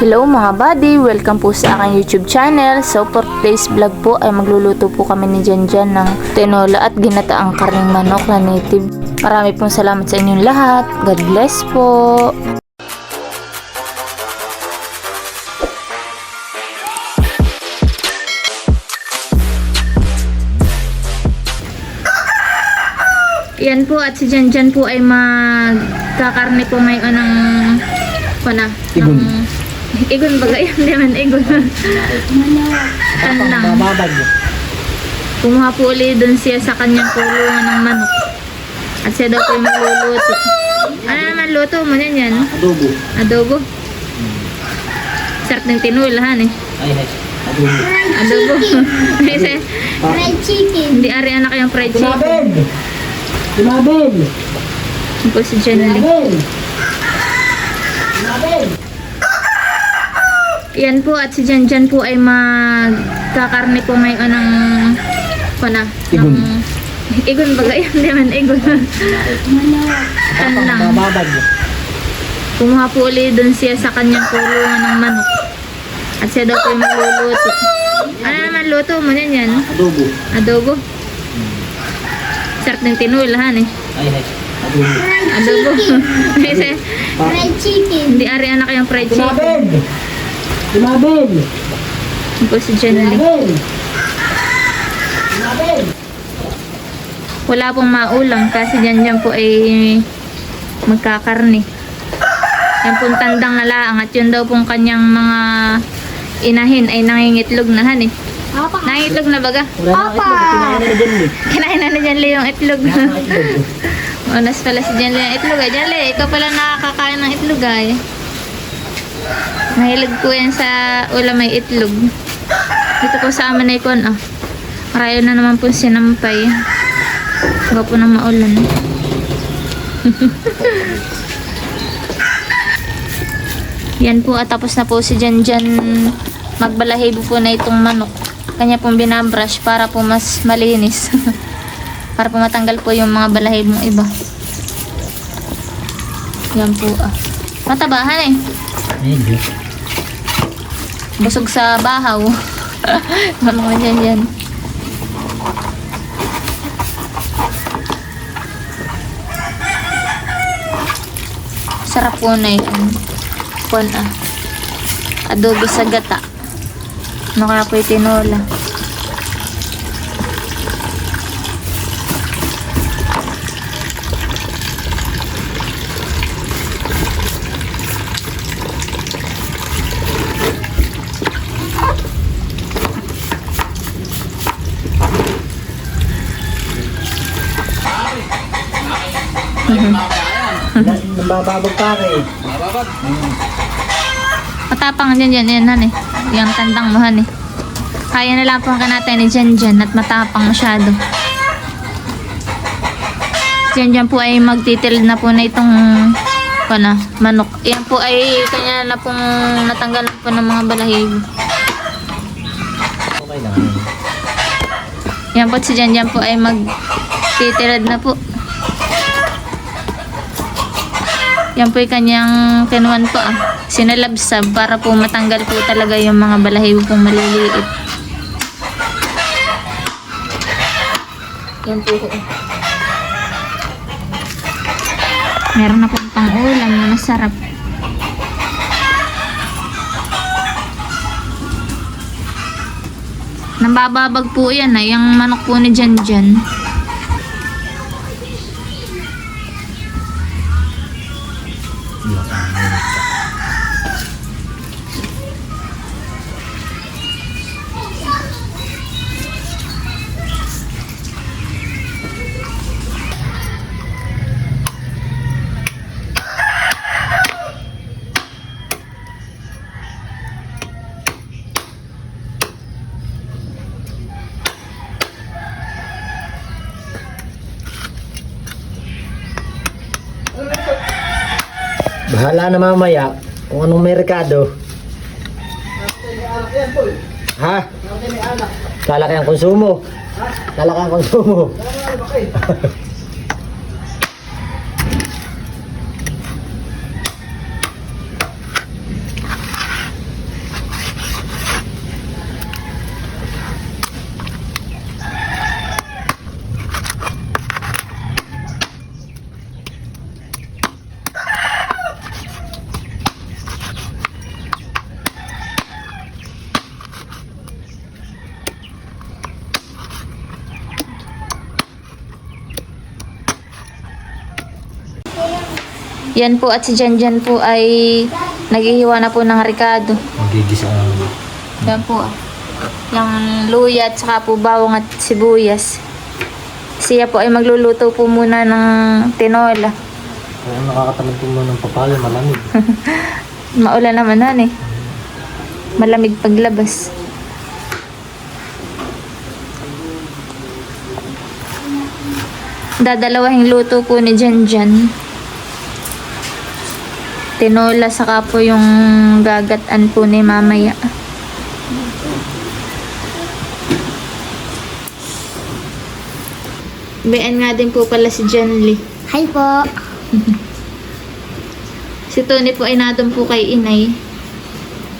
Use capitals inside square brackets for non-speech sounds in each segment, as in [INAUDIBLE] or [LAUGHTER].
Hello mga buddy! Welcome po sa aking YouTube channel. So for today's vlog po ay magluluto po kami ni Janjan ng tinola at ginataang karning manok na native. Marami pong salamat sa inyong lahat. God bless po! Yan po at si Janjan po ay magkakarne po ngayon ng pana. Ng, igon baga yan, di man igon. Tanang. Bababag. Kumuha po ulit dun siya sa kanyang kulungan ng manok. At siya daw po yung magluluto. Ano naman luto mo yan yan? Adobo. Adobo. Sarap ng tinulahan eh. Ay, ay. Adobo. Adobo. [LAUGHS] Kasi Fried chicken. hindi ari anak yung fried chicken. Tumabed! Yan po si. Yan po at si Janjan po ay magkakarne po ngayon ng pana. Igon. Ng, igon baga [LAUGHS] yan, di man. Tanang. Bababag. Kumuha po ulit dun siya sa kanyang kulungan ng manok. At siya daw po yung magluluto. Ano naman luto mo yan yan? Adobo. Adobo. Sarap ng tinulahan eh. Ay, ay. Adobo. Adobo. [LAUGHS] Fried chicken. hindi ari anak yung fried chicken. Yan po si Jen Lee. Tumabed! Tumabed! Wala pong maulam kasi dyan dyan po ay magkakarni. Yan pong tandang na laang at yun daw pong kanyang mga inahin ay nangingitlog na han eh. Papa. Nangingitlog na baga? Itlog. Kinain na dyan eh. Na dyan yung itlog. Itlog. [LAUGHS] Onas pala si Jan Lee yung itlog ay. Jan Lee, ikaw pala nakakakain ng itlog ay. Mahilig ko yan sa ulam may itlog. Dito po sa amin ay kon ah. Marayo na naman po sinampay. Huwag po na maulan. [LAUGHS] Yan po at tapos na po si Jan Jan magbalahibo po na itong manok. Kanya pong binabrush para po mas malinis. [LAUGHS] para po matanggal po yung mga balahibong iba. Yan po ah. Matabahan eh. Medyo. Busog sa bahaw. [LAUGHS] Ko dyan yan. Sarap po na yun. Pon ah. Adobo sa gata. Yung tinola? Nabababag pare. Matapang dyan dyan yan han eh. Yung tandang mo han eh. Kaya na lang po natin ni Jan Jan at matapang masyado. Jan Jan po ay magtitil na po na itong pana, manok. Yan po ay kanya na pong natanggalan po ng mga balahibo. Okay lang. Yan po si Jan Jan po ay magtitilad na po. Yan po ay kanyang kinuhan po ah. Sinalabsab para po matanggal po talaga yung mga balahibo pong maliliit. Yan po. Meron na pong pang-ulam na masarap. Nambababag po yan ah, yung manok po ni Jan Jan. Bahala na mamaya kung anong merkado. Ha? Lalaki ang konsumo. Lalaki ang konsumo. [LAUGHS] Yan po at si Janjan po ay naghihiwa na po ng ricado. Magigisa. Yan po. Yung luya at saka po bawang at sibuyas. Siya po ay magluluto po muna ng tinola. Kaya nakakatamad ko mo ng papaya, malamig. [LAUGHS] Maulan naman nan eh. Malamig paglabas. Dadalawahing luto po ni Janjan. Tinola saka po yung gagatan po ni mamaya. Bayan nga din po pala si Janly. Hi po. [LAUGHS] Si Tony po ay nadon po kay inay.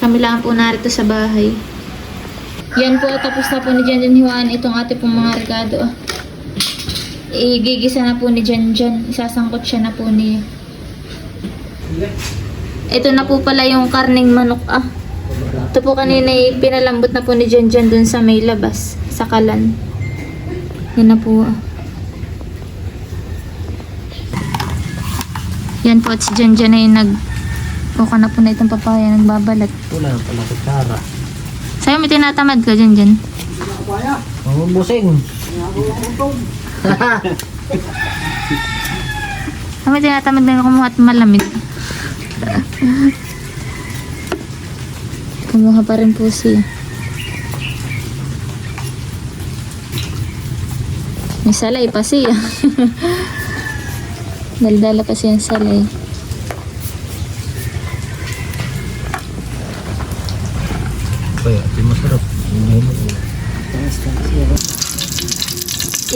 Kami lang po narito sa bahay. Yan po, tapos na po ni Janjan hiwaan itong ate pong mga regado. Igigisa na po ni Janjan. Isasangkot siya na po niya. Ito na po pala yung karning manok ah. Ito po kanina pinalambot na po ni Janjan dun sa may labas. Sa kalan. Yan na po ah. Yan po at si Janjan ay nag Kuka na po na itong papaya, nagbabalat. Wala na pala kutsara. Sa'yo may tinatamad ka, Janjan. Mamubusing. Sa'yo may tinatamad na kumuha at malamig. Kumuha pa rin po siya. May salay pa siya. [LAUGHS] Daldala pa siya ng salay. Kaya, di masarap.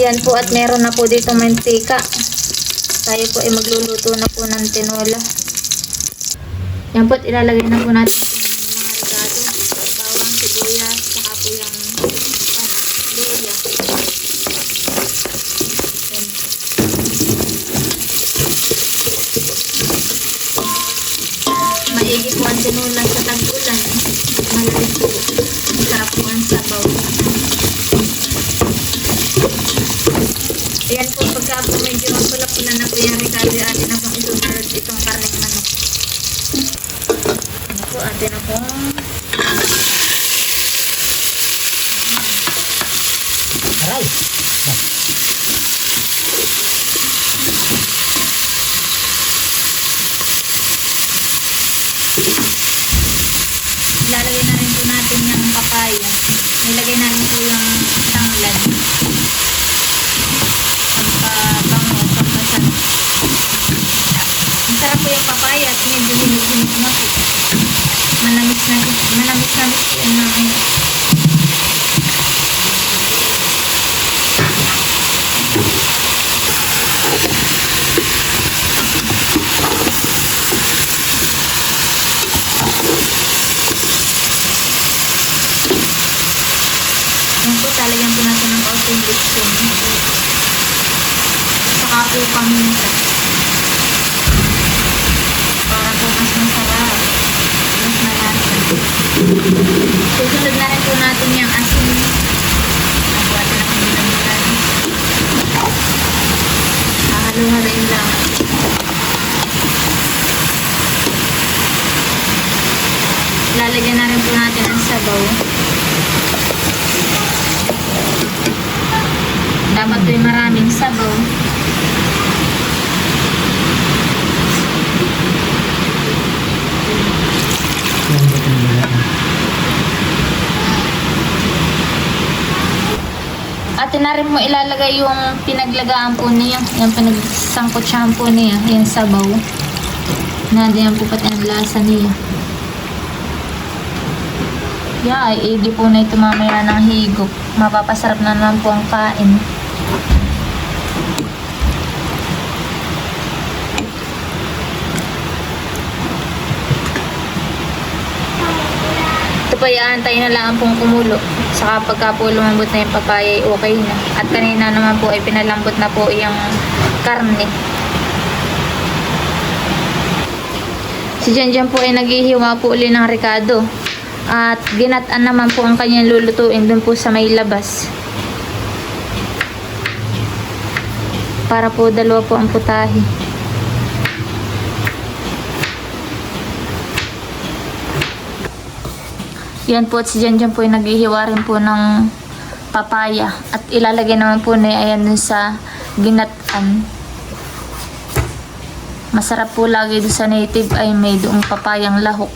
Yan po at meron na po dito mantika. Tayo po ay magluluto na po ng tinola. Yan po ilalagay na po natin yung mga regado. Bawang, sibuyas, saka po yung ano, luya. Yan. Maigi po ang tinola sa tag-ulan. Malamig po. Masarap po ang sabaw. Ayan po, pagka po medyo mapula-pula na po yung Ricardo, atin na pong isusunod itong karneng manok. Ano po, atin na po. Aray! Ilalagay na rin po natin yung papaya. Nilagay na rin po yung tanglad. Pagpabango, pagpasan. Ang sarap po yung papaya at medyo hinog-hinog na po. Manamis na, manamis na po yan na ano. Yan po, talagyan po natin ng kaunting bitsin. Saka po paminta. Para po mas masarap. Mas malasa. Susunod na rin po natin yung asin. Nabuhat na kami ng marami. Hahalo-haloin lang. Lalagyan na rin po natin ang sabaw. Dapat may maraming sabaw. Yan ba itong wala? At na rin mo ilalagay yung pinaglagaan po niya. Yung pinagsangkot shampoo niya. Yung sabaw. Nandiyan po pati ang lasa niya. Yeah, ay hindi po na ito mamaya ng higop. Mapapasarap na naman po ang kain. Ito pa iaantay na lang pong kumulo. Saka pagka po lumambot na yung papaya ay okay na. At kanina naman po ay pinalambot na po yung karne. Si Janjan po ay naghihiwa po uli ng Ricardo. At ginataan naman po ang kanyang lulutuin dun po sa may labas. Para po dalawa po ang putahe. Yan po at si Janjan po ay naghihiwa rin po ng papaya. At ilalagay naman po na ayan dun sa ginatan. Masarap po lagi doon sa native ay may doong papayang lahok.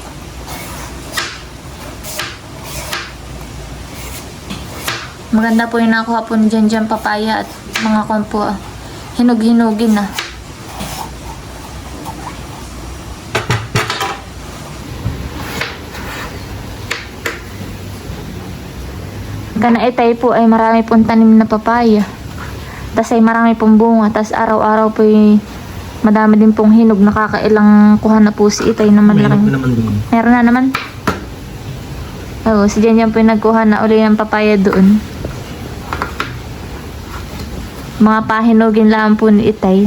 Maganda po yung nakuha po ni Janjan papaya at mga kon po ah, hinog-hinugin na. Gana itay po ay marami pong tanim na papaya. Tapos ay marami pong bunga. Tapos araw-araw po ay madami din pong hinog. Nakakailang kuha na po si itay na malaking. pa naman doon. Meron na naman. Oo, si Jan po yung nagkuha na uli ng papaya doon. Mga pahinugin lang po ni Itay.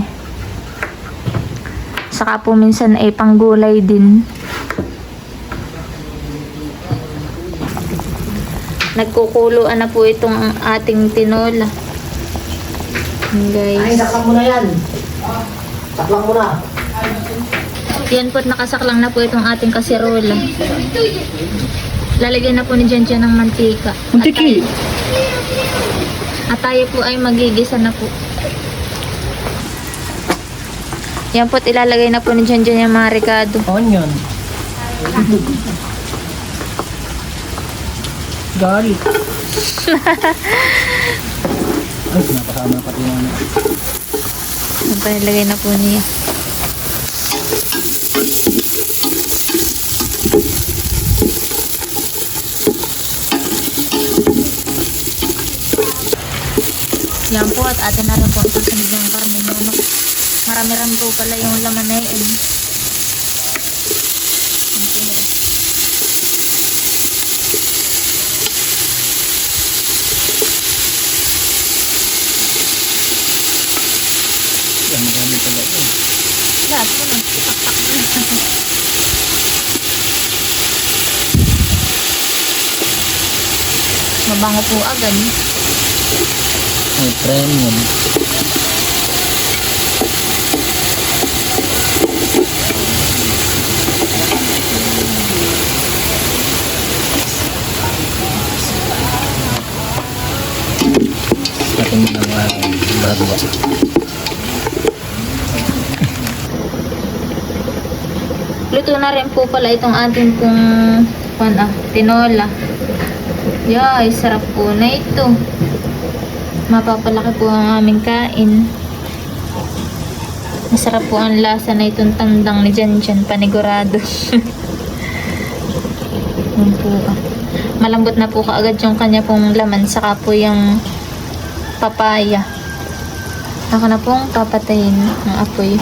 Saka po minsan ay panggulay din. Nagkukuluan na po itong ating tinola. Guys. saklang mo na yan. Saklang mo na. Yan po at nakasaklang na po itong ating kaserola. Lalagyan na po ni Jan ng mantika. Muntiki. At tayo po ay magigisa na po. Yan po at ilalagay na po ni Jan yung mga ricado. Onion. [LAUGHS] Garlic. Ay, pinapasama na pati po nilagay na po niya. Yan po at atin na rin po ito sa ng karne nuno. Marami rin po pala yung laman na yun. Yan, marami pala yun. Lahat mo lang. Pakpak mo. Mabango po agad. May premium. Atin mo ng uh, barwa. Luto na rin po pala itong ating pong pan, ah, tinola. Yay, sarap po na ito. Mapapalaki po ang aming kain. Masarap po ang lasa na itong tandang ni Jan Jan, panigurado. [LAUGHS] Po. Malambot na po kaagad yung kanya pong laman, saka po yung papaya. Ako na pong papatayin ng apoy.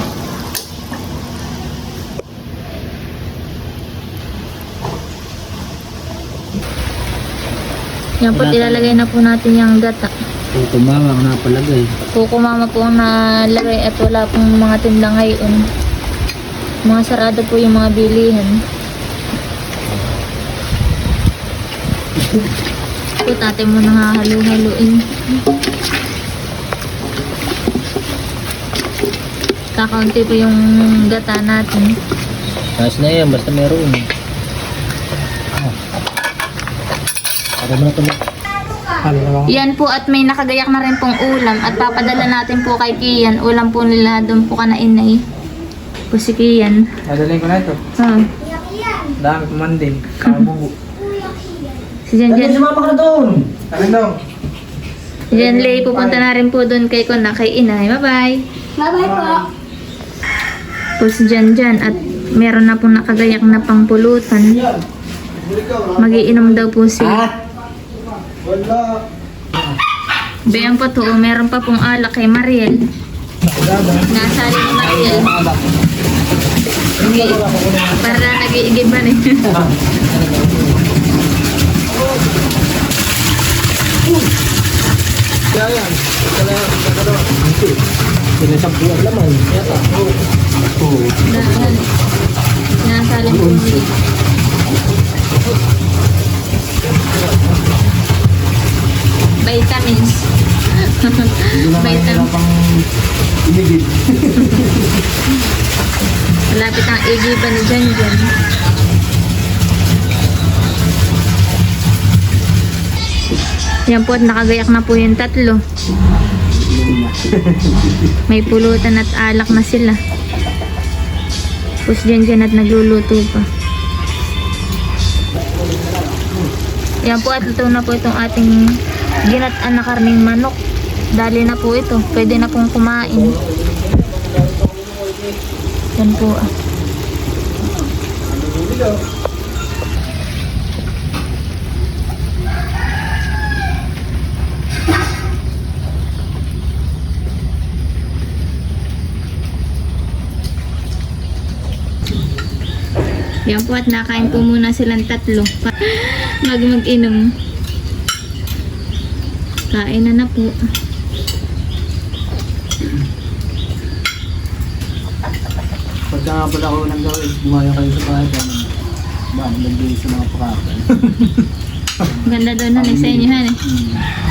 Yan po, ilalagay na po natin yung gata. Kung tumawa ka na palagay. Kuko mama po ang nalagay at wala pong mga tinda ngayon. Mga sarado po yung mga bilihan. Po, tate mo nang hahalo-haluin. Kakaunti po yung gata natin. Ayos na yan, basta meron. Ah. Mo na ito. Yan po at may nakagayak na rin pong ulam at papadala natin po kay Kian. Ulam po nila doon po kana inay. Po si Kian. Madalhin ko na ito. Ah, Dami kumandin. Kabubo. [LAUGHS] si Jan Jan. sumama ka na doon. Ano daw? Si Jan Lay pupunta na rin po doon kay Kona kay inay. Bye-bye. Bye-bye po. Po si Jan Jan at meron na pong nakagayak na pangpulutan. Magiinom daw po si Wala. Bayang po to, meron pa pong alak kay Mariel. Nasali ni Mariel. Nagi- Para nag-iigiban eh. [LAUGHS] Kaya yan. Kaya yan. Sinasabuan naman. Yata. Oo. Nasali po Vitamins. Vitamins. imigid. Malapit ang igiban ni Jan Jan. Yan po at nakagayak na po yung tatlo. May pulutan at alak na sila. Tapos dyan dyan at nagluluto pa. Yan po at ito na po itong ating ginataan na karning manok. Dali na po ito. Pwede na pong kumain. Yan po ah. Yan po at nakain po muna silang tatlo. [LAUGHS] Mag mag-inom. Kain na na po. Pagka nga pala ako nang gawin, bumaya kayo sa bahay. Ba, nagbigay sa mga pakakan. [LAUGHS] Ganda daw na sa inyo han eh. Hmm.